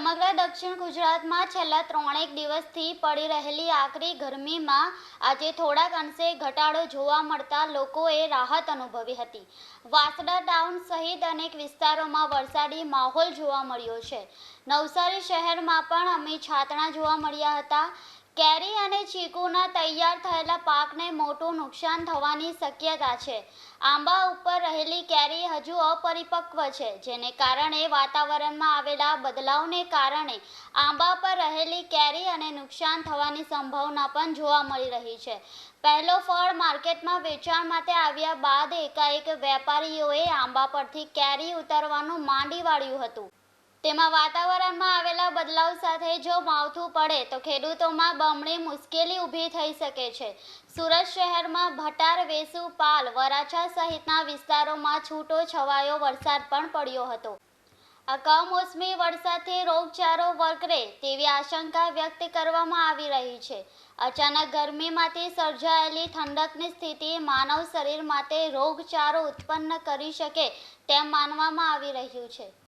સમગ્ર દક્ષિણ ગુજરાતમાં છેલ્લા ત્રણેક દિવસથી પડી રહેલી આકરી ગરમીમાં આજે થોડાક અંશે ઘટાડો જોવા મળતા લોકોએ રાહત અનુભવી હતી. વાસડા ટાઉન સહિત અનેક વિસ્તારોમાં વરસાદી માહોલ જોવા મળ્યો છે. નવસારી શહેરમાં પણ અમે છાતણા જોવા મળ્યા હતા. કેરી અને ચીકુના તૈયાર થયેલા પાકને મોટું નુકસાન થવાની શક્યતા છે. આંબા ઉપર રહેલી કેરી હજુ અપરિપક્વ છે, જેને કારણે વાતાવરણમાં આવેલા બદલાવને કારણે આંબા પર રહેલી કેરી અને નુકસાન થવાની સંભાવના પણ જોવા મળી રહી છે. પહેલો ફળ માર્કેટમાં વેચાણ માટે આવ્યા બાદ એકાએક વેપારીઓએ આંબા પરથી કેરી ઉતારવાનું માંડી વાળ્યું હતું. તેમાં વાતાવરણમાં આવેલા બદલાવ સાથે જો માવઠું પડે તો ખેડૂતોમાં બમણી મુશ્કેલી ઊભી થઈ શકે છે. સુરત શહેરમાં ભટાર, વેસુ, પાલ, વરાછા સહિતના વિસ્તારોમાં છૂટો છવાયો વરસાદ પણ પડ્યો હતો. આ કમોસમી વરસાદથી રોગચાળો વકરે તેવી આશંકા વ્યક્ત કરવામાં આવી રહી છે. અચાનક ગરમીમાંથી સર્જાયેલી ઠંડકની સ્થિતિ માનવ શરીર માટે રોગચાળો ઉત્પન્ન કરી શકે તેમ માનવામાં આવી રહ્યું છે.